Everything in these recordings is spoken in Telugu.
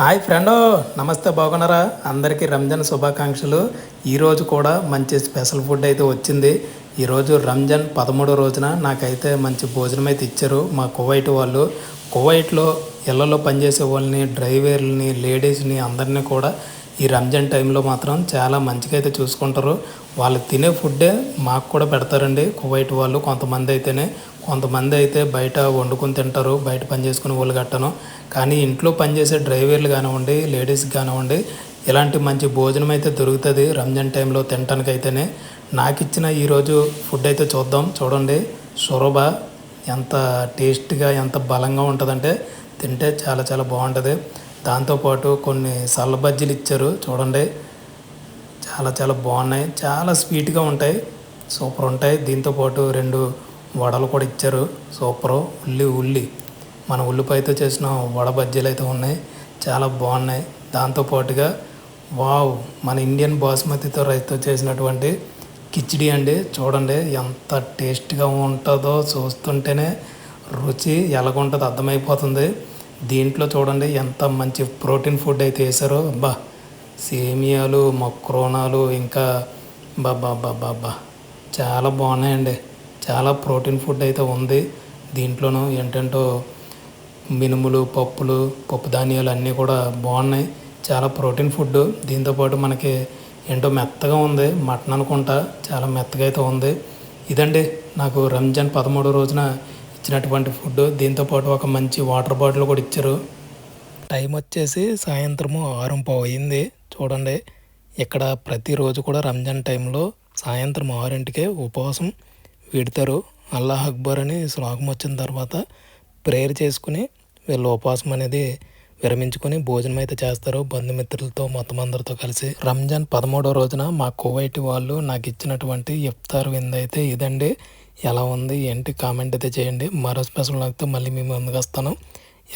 హాయ్ ఫ్రెండ్ నమస్తే బాగున్నారా? అందరికీ రంజాన్ శుభాకాంక్షలు. ఈరోజు కూడా మంచి స్పెషల్ ఫుడ్ అయితే వచ్చింది. ఈరోజు రంజాన్ పదమూడో రోజున నాకైతే మంచి భోజనం అయితే ఇచ్చారు మా కువైట్ వాళ్ళు. కువైట్లో ఇళ్ళలో పనిచేసే వాళ్ళని డ్రైవర్లని లేడీస్ని అందరినీ కూడా ఈ రంజాన్ టైంలో మాత్రం చాలా మంచిగా అయితే చూసుకుంటారు. వాళ్ళు తినే ఫుడ్డే మాకు కూడా పెడతారండి. కువైట్ వాళ్ళు కొంతమంది అయితేనే కొంతమంది అయితే బయట వండుకొని తింటారు బయట పనిచేసుకునే వాళ్ళు గట్టను. కానీ ఇంట్లో పనిచేసే డ్రైవర్లు కానివ్వండి లేడీస్ కానివ్వండి ఇలాంటి మంచి భోజనం అయితే దొరుకుతుంది రంజాన్ టైంలో తినడానికి అయితేనే నాకు ఇచ్చిన ఈరోజు ఫుడ్ అయితే చూద్దాం. చూడండి షొరబ ఎంత టేస్ట్గా ఎంత బలంగా ఉంటుందంటే తింటే చాలా చాలా బాగుంటుంది. దాంతోపాటు కొన్ని సల్ల బజ్జీలు ఇచ్చారు చూడండి. చాలా చాలా బాగున్నాయి. చాలా స్వీట్గా ఉంటాయి. సూపర్ ఉంటాయి. దీంతోపాటు రెండు వడలు కూడా ఇచ్చారు. సూపరు. ఉల్లి ఉల్లి. మన ఉల్లిపాయతో చేసిన వడ బజ్జీలు అయితే ఉన్నాయి. చాలా బాగున్నాయి. దాంతోపాటుగా వావ్! మన ఇండియన్ బాస్మతితో రైస్తో చేసినటువంటి కిచిడి అండి చూడండి ఎంత టేస్ట్గా ఉంటుందో చూస్తుంటేనే రుచి ఎలాగుంటుందో అర్థమైపోతుంది. దీంట్లో చూడండి ఎంత మంచి ప్రోటీన్ ఫుడ్ అయితే వేసారో బా సేమియాలు మక్రోనాలు ఇంకా బాబా బాబా బా చాలా బాగున్నాయండి. చాలా ప్రోటీన్ ఫుడ్ అయితే ఉంది. దీంట్లోనూ ఏంటంటో మినుములు పప్పులు పప్పు ధాన్యాలు అన్నీ కూడా బాగున్నాయి. చాలా ప్రోటీన్ ఫుడ్ దీంతోపాటు మనకి ఏంటో మెత్తగా ఉంది. మటన్ అనుకుంటా. చాలా మెత్తగా అయితే ఉంది. ఇదండి నాకు రంజాన్ పదమూడో రోజున ఇచ్చినటువంటి ఫుడ్ దీంతోపాటు ఒక మంచి వాటర్ బాటిల్ కూడా ఇచ్చారు. టైం వచ్చేసి సాయంత్రము ఆరు పావు అయింది. చూడండి ఇక్కడ ప్రతిరోజు కూడా రంజాన్ టైంలో సాయంత్రం ఆరింటికే ఉపవాసం విడతారు. అల్లాహ్ అక్బర్ అని శ్లోకం వచ్చిన తర్వాత ప్రేయర్ చేసుకుని వీళ్ళు ఉపవాసం అనేది విరమించుకొని భోజనం అయితే చేస్తారు బంధుమిత్రులతో మొత్తం అందరితో కలిసి. రంజాన్ పదమూడో రోజున మా కువైట్ వాళ్ళు నాకు ఇచ్చినటువంటి ఇఫ్తార్ విందు అయితే ఇదండి. ఎలా ఉంది? ఏంటి? కామెంట్ అయితే చేయండి. మరో స్పెషల్ నాకు మళ్ళీ మీ ముందుకు వస్తాను.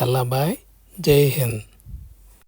ఎలా బాయ్. జై హింద్.